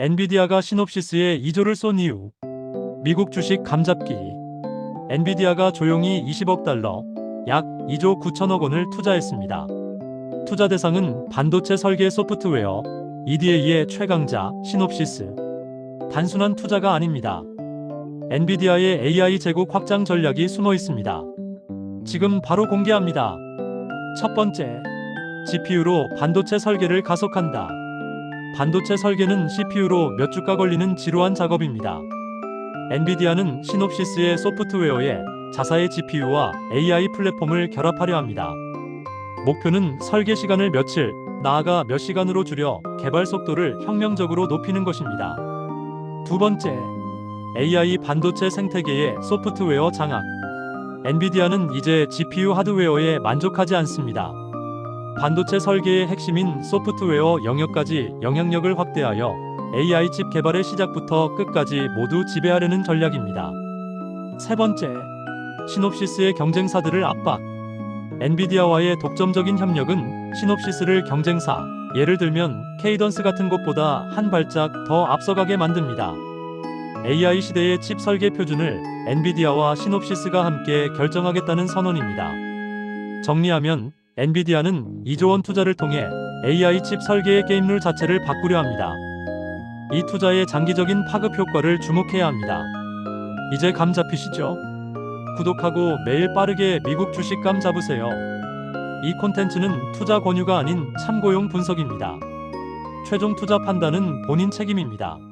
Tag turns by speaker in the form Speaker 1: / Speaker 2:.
Speaker 1: 엔비디아가 시놉시스에 2조를 쏜 이유. 미국 주식 감잡기. 엔비디아가 조용히 20억 달러, 약 2조 9천억 원을 투자했습니다. 투자 대상은 반도체 설계 소프트웨어, EDA의 최강자 시놉시스. 단순한 투자가 아닙니다. 엔비디아의 AI 제국 확장 전략이 숨어 있습니다. 지금 바로 공개합니다. 첫 번째, GPU로 반도체 설계를 가속한다. 반도체 설계는 CPU로 몇 주가 걸리는 지루한 작업입니다. 엔비디아는 시놉시스의 소프트웨어에 자사의 GPU와 AI 플랫폼을 결합하려 합니다. 목표는 설계 시간을 며칠, 나아가 몇 시간으로 줄여 개발 속도를 혁명적으로 높이는 것입니다. 두 번째, AI 반도체 생태계의 소프트웨어 장악. 엔비디아는 이제 GPU 하드웨어에 만족하지 않습니다. 반도체 설계의 핵심인 소프트웨어 영역까지 영향력을 확대하여 AI 칩 개발의 시작부터 끝까지 모두 지배하려는 전략입니다. 세 번째, 시놉시스의 경쟁사들을 압박. 엔비디아와의 독점적인 협력은 시놉시스를 경쟁사, 예를 들면 케이던스 같은 곳보다 한 발짝 더 앞서가게 만듭니다. AI 시대의 칩 설계 표준을 엔비디아와 시놉시스가 함께 결정하겠다는 선언입니다. 정리하면 엔비디아는 2조 원 투자를 통해 AI 칩 설계의 게임 룰 자체를 바꾸려 합니다. 이 투자의 장기적인 파급 효과를 주목해야 합니다. 이제 감 잡히시죠? 구독하고 매일 빠르게 미국 주식 감 잡으세요. 이 콘텐츠는 투자 권유가 아닌 참고용 분석입니다. 최종 투자 판단은 본인 책임입니다.